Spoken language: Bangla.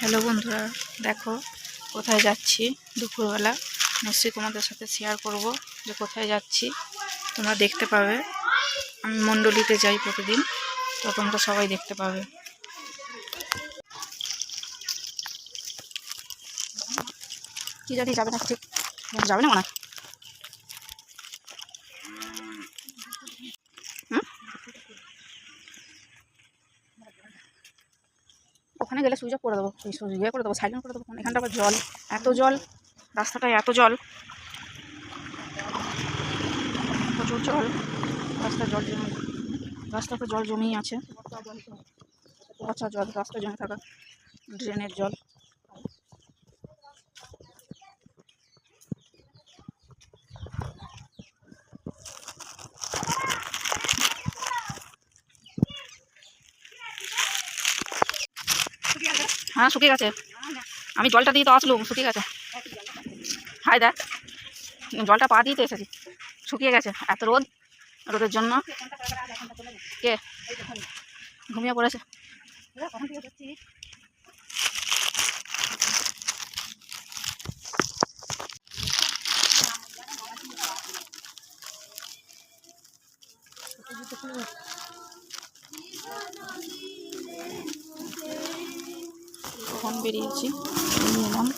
হ্যালো বন্ধুরা, দেখো কোথায় যাচ্ছি দুপুরবেলা। নিশ্চয়ই তোমাদের সাথে শেয়ার করব যে কোথায় যাচ্ছি। তোমরা দেখতে পাবে, আমি মণ্ডলীতে যাই প্রতিদিন, তো তোমরা সবাই দেখতে পাবে। কি জানি, যাবে না ঠিক। যাবে না মনে? হয়। ওখানে গেলে সুইচ অফ করে দেবো সুইচ ইয়ে করে দেবো সাইলেন্ট করে দেবো, এখানটা আবার জল, এত জল, রাস্তাটায় এত জল। প্রচুর জল, রাস্তায় জল জমে, রাস্তাতে জল জমেই আছে। পচা জল, রাস্তায় জমে থাকা ড্রেনের জল। হ্যাঁ শুকিয়ে গেছে। আমি জলটা দিয়ে তো আসলুম, শুকিয়ে গেছে। হাই দেখ, জলটা পা দিয়ে তো এসেছি। শুকিয়ে গেছে, এত রোদ, রোদের জন্য। কে? ঘুমিয়ে পড়েছে। দোকান বেরিয়েছি নিয়ে এলাম